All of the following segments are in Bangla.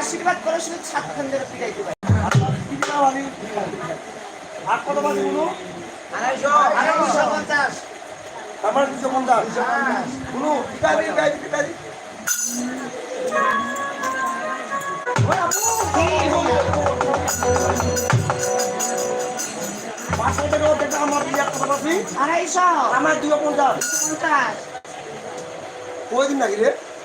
আশীর্বাদ করে শুধু সাতখান ধরে পিটাইতে পারি আর কত বাজে বলু আড়াইশো। আড়াইশো। পঞ্চাশ আমার দুশো পঞ্চাশ। বলু পিটাবি পিটাবি পিটাবি আমার দুশো পঞ্চাশ। পঞ্চাশ দিন নাকি রে?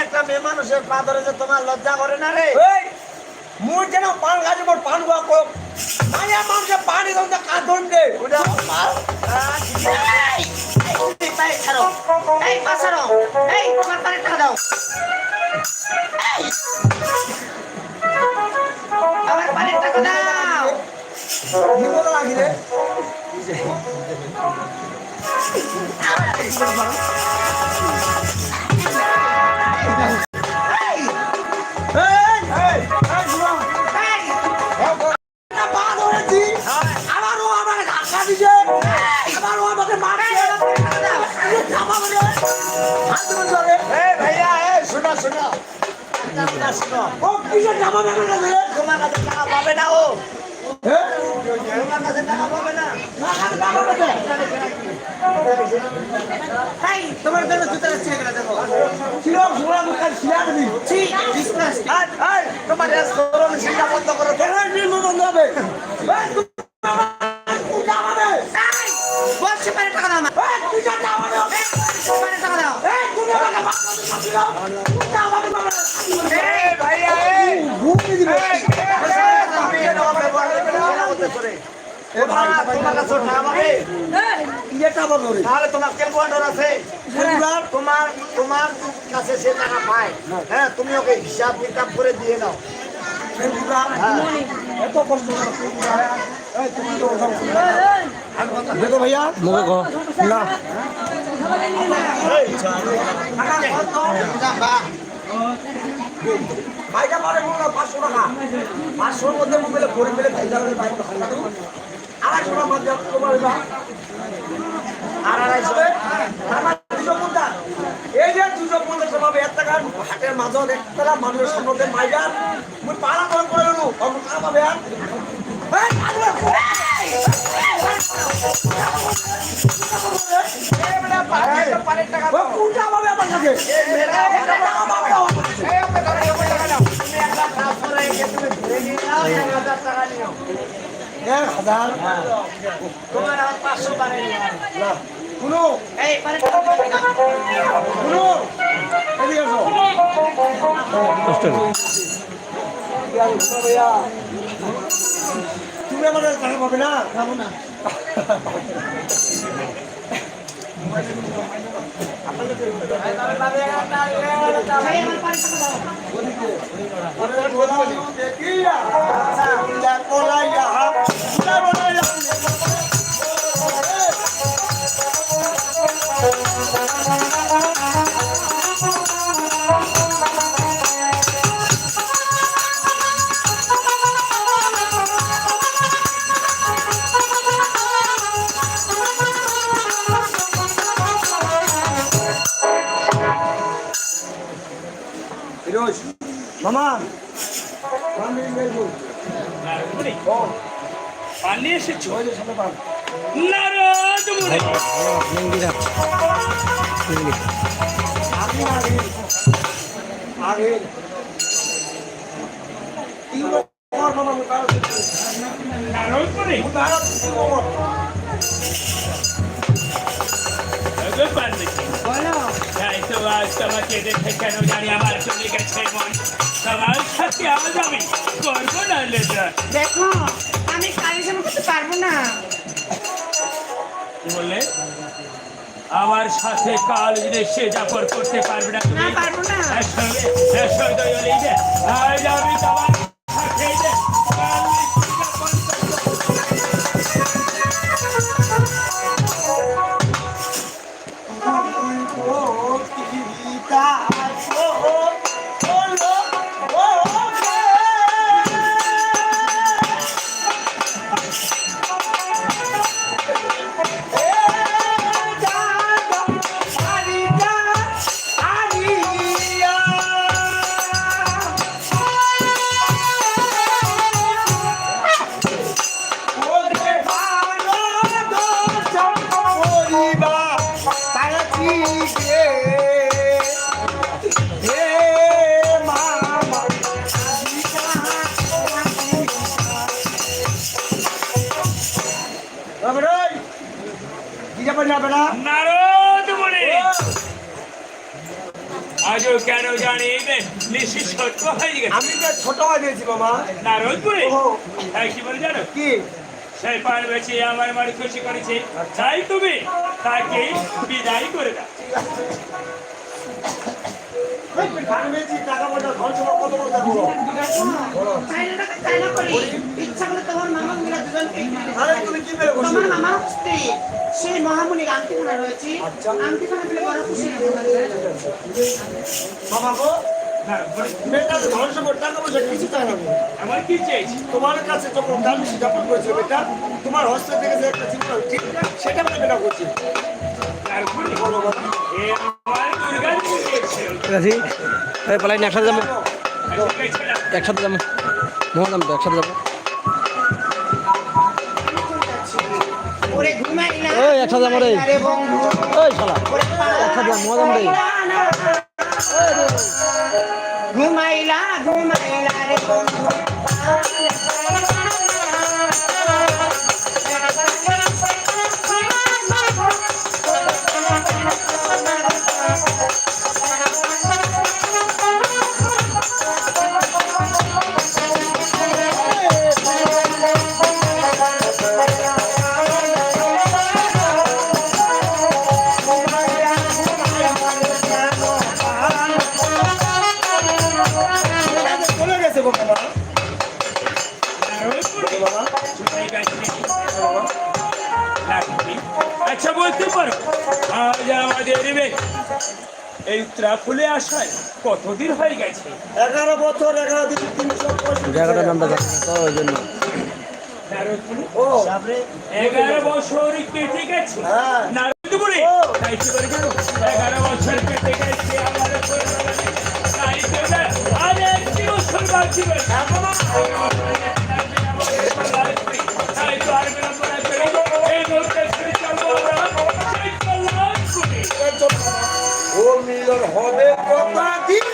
একটা মেয়ে মানুষের পা ধরে যে তোমার লজ্জা করে না রে মুই যেন পান গাছে মোর পান গুয়া কো মায়া মানুষে পানি ধন দে উঠা মার এই পায়ে ছাড়ো এই পা ছাড়ো এই তোমার টাকা দাও আমার টাকা দাও নিমো লাগি রে এই তোমার জন্য জুতা ছিঁড়ে দেখো ছিল ঘোড়া মুখার শিয়া দিবি। এই এই তোমার বন্ধ করো বন্ধ হবে তোমার কাছে সে টাকা পায় হ্যাঁ তুমি ওকে হিসাব কিতাব করে দিয়ে দাও এত কষ্ট ভাইয়া ভাইটা পারে মনে হয় পাঁচশো টাকা পাঁচশোর মধ্যে মোবাইলে ভরে ফেলে ভাইটা বাইক আড়াইশো টাকা তোমার আর এই যে দুশো এক টাকার হাটের মাজত একতলা মানুষের সামনে মাইজার মুই পালা ধর করে অন্য পাবে আর এক হাজার। তোমার আমার পাঁচশো পারে তুমি কাছে টাকা পাবে না পাবো না এই মামা। পানি এসেছ? আগে নারদ মুনি তোমাকে দেখে কেন জানি আমার চলে গেছে মন। সবার সাথে আজ আমি করব না লেজা। দেখো আমি কালি করতে পারব না। কি বললে? আমার সাথে কাল যদি সে জাফর করতে পারবে না তুমি পারব না। আমি তোমার lá. যাবে না নারদ মুনি আজও কেন জানি নিশি সত্য হয়ে গেছে। আমি যে ছোট হয়ে দিয়েছি মামা। নারদ মুনি কি বলে জানো? কি? সেই পান বেছে আমার বাড়ি খুশি করেছে। তাই তুমি তাকে বিদায় করে দাও। ইচ্ছা করে তোমার মামা মিলা দুজনকে। আরে তুমি কি মেরে বসছো? তোমার মামা স্ত্রী সেই মহামুনির আংটিখানা রয়েছে। আচ্ছা। আংটিখানা পেলে বড় খুশি মামা গো নারদ মুনি, মেয়েটা তো ধন সম্পদ টাকা পয়সা কিছু চায় না আমার কি চেয়েছি তোমার কাছে যখন দান যাপন করেছে বেটা তোমার হস্ত থেকে যে একটা জীবন ঠিক সেটা আমি বেটা করছি। নারদ বলো বাবা। এ আমার দুর্গা দেবী দিয়েছে। রাজি? এই পালাই একসাথে যাব। একসাথে যাব। মহাদাম তো একসাথে যাব। ওই, একসাথে যাব রে। আরে বন্ধু। ওই শালা একসাথে রে ঘুমাইলা ঘুমাইলা রে বন্ধু। আচ্ছা বলতে পারো। আজ আমাদের এই উত্তরা ফুলে আসায় কতদিন হয়ে গেছে? এগারো বছর এগারো দিন তিনশো পঁয়ষট্টি জায়গাটার নামটা জানি না তো ওই জন্য। ও। এগারো বছর কেটে গেছে। হ্যাঁ। এগারো বছর কেটে গেছে। হবে কথা দিয়ে